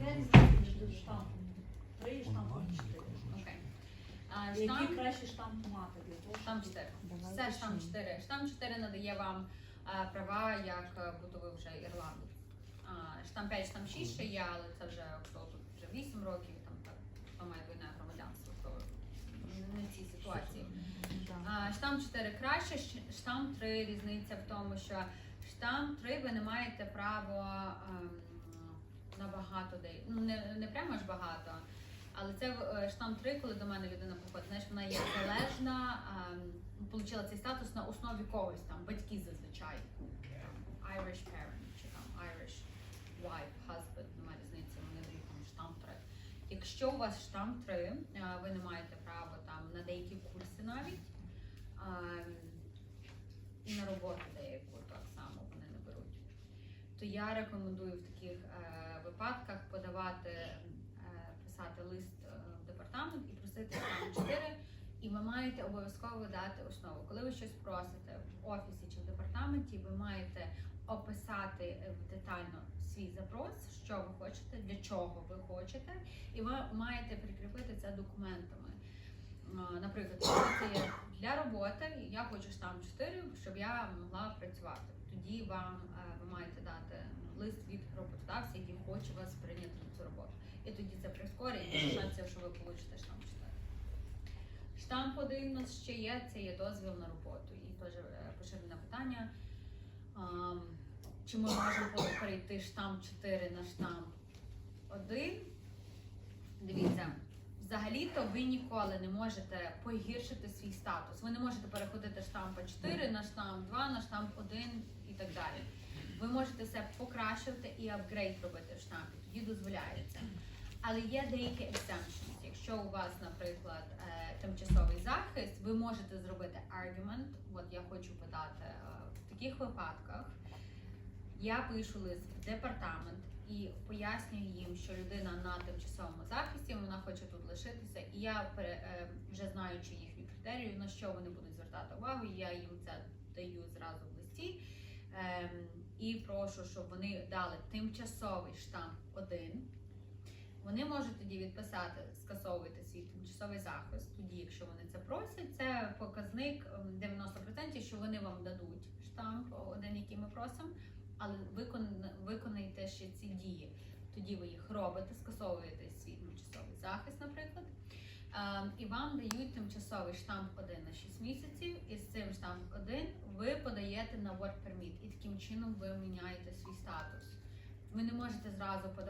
Яка різниця між штампом 3 і штампом 4? Окей. А, Який Штамп, краще штамп мати для того, штамп 4. Давай Все штамп почнемо. 4. Штамп 4 надає вам а, права, як е, будто ви вже ірландець. А, Штамп 5, штамп 6 ще є, але це вже хто тут вже 8 років, там так, хто має двойне громадянство, то не в цій ситуації. А, Штамп 4 краще, щ- штамп 3 різниця в тому, що штамп 3 ви не маєте права на багато де. Ну не, не прямо аж багато. Але це е, штамп 3, коли до мене людина приходить, знаєш, вона є залежна, ем, отримала цей статус на основі когось там, батьки зазвичай. Там, Irish parent чи там Irish wife, husband, немає різниці, вони дають там штамп 3. Якщо у вас штамп 3, е, ви не маєте права там на деякі курси навіть. ем, І на роботу деяку так само вони не беруть. То я рекомендую в таких е, випадках подавати, е, писати лист е, в департамент і просити штамп 4, і ви маєте обов'язково дати основу. Коли ви щось просите в офісі чи в департаменті, ви маєте описати детально свій запрос, що ви хочете, для чого ви хочете, і ви маєте прикріпити це документами. Наприклад, для роботи, я хочу штамп 4, щоб я могла працювати. Тоді вам е, ви маєте дати лист від роботодавця, який хоче вас прийняти на цю роботу. І тоді це прискорить і шансів, що ви получите штамп 4. Штамп 1 у нас ще є, це є дозвіл на роботу. І теж е, поширене питання. Чи ми можемо перейти штамп 4 на штамп 1? Взагалі-то ви ніколи не можете погіршити свій статус. Ви не можете переходити штампа 4 на штамп 2, на штамп 1 і так далі. Ви можете все покращувати і апгрейд робити в штампі, тоді дозволяється. Але є деякі exemptions. Якщо у вас, наприклад, е, тимчасовий захист, ви можете зробити argument, от я хочу подати е, в таких випадках. Я пишу лист в департамент і пояснюю їм, що людина на тимчасовому захисті, вона хоче тут лишитися, і я е, вже знаючи їхні критерії, на що вони будуть звертати увагу, я їм це даю зразу в листі. Ем, і прошу, щоб вони дали тимчасовий штамп 1. Вони можуть тоді відписати, скасовувати свій тимчасовий захист. Тоді, якщо вони це просять, це показник ем, 90%, що вони вам дадуть штамп один, який ми просимо, але виконайте ще. Тоді ви їх робите, скасовуєте свій тимчасовий захист, наприклад. Ем, І вам дають тимчасовий штамп 1 на 6 місяців, і з цим штамп 1 ви подаєте на work permit, і таким чином ви міняєте свій статус. Ви не можете зразу подати.